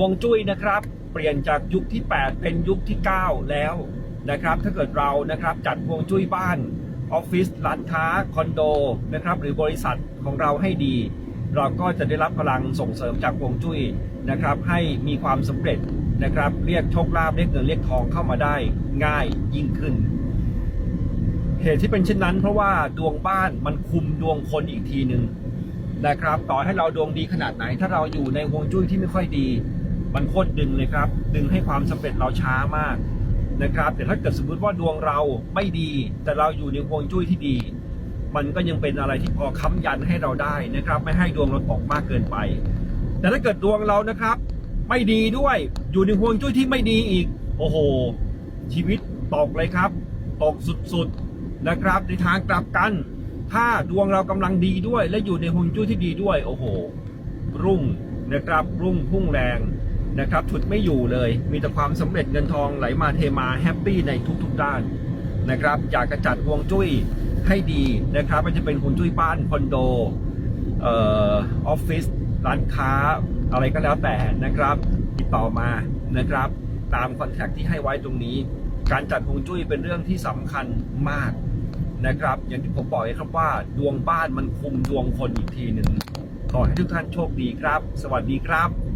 วงจุ้ยนะครับ เปลี่ยนจากยุคที่ 8 เป็นยุคที่ 9 แล้วนะครับ ถ้าเกิดเรานะครับจัดวงจุ้ยบ้านออฟฟิศร้านค้าคอนโดนะครับ หรือบริษัทของเราให้ดี เราก็จะได้รับพลังส่งเสริมจากวงจุ้ยนะครับ ให้มีความสำเร็จนะครับ เรียกโชคลาภเรียกเงินเรียกทองเข้ามาได้ง่ายยิ่งขึ้น เหตุที่เป็นเช่นนั้น เพราะว่าดวงบ้านมันคุมดวงคนอีกทีหนึ่งนะครับ ต่อให้เราดวงดีขนาดไหน ถ้าเราอยู่ในวงจุ้ยที่ไม่ค่อยดี มันโคตรดึงเลยครับ ดึงให้ความสำเร็จเราช้ามากนะครับแต่ถ้าเกิดสมมติว่าดวงเราไม่ดี แต่เราอยู่ในฮวงจุ้ยที่ดี มันก็ยังเป็นอะไรที่พอค้ำยันให้เราได้นะครับ ไม่ให้ดวงเราตกมากเกินไป แต่ถ้าเกิดดวงเรานะครับ ไม่ดีด้วยอยู่ในฮวงจุ้ยที่ไม่ดีอีก โอ้โห ชีวิตตกเลยครับ ตกสุดๆนะครับ ในทางกลับกัน ถ้าดวงเรากำลังดีด้วย และอยู่ในฮวงจุ้ยที่ดีด้วย โอ้โห รุ่งนะครับรุ่งพุ่งแรง นะครับฉุดไม่อยู่เลย มีแต่ความสำเร็จเงินทองไหลมาเทมาแฮปปี้ในทุกๆด้านนะครับอยากกระจัดฮวงจุ้ยให้ดีนะครับมันจะเป็นฮวงจุ้ยบ้านคอนโดออฟฟิศร้านค้าอะไรก็แล้วแต่นะครับ ติดต่อมานะครับตามคอนแทคที่ให้ไว้ตรงนี้ การจัดฮวงจุ้ยเป็นเรื่องที่สำคัญมากนะครับ อย่างที่ผมบอกครับว่าดวงบ้านมันคุมดวงคนอีกทีหนึ่งขอให้ทุกท่านโชคดีครับ สวัสดีครับ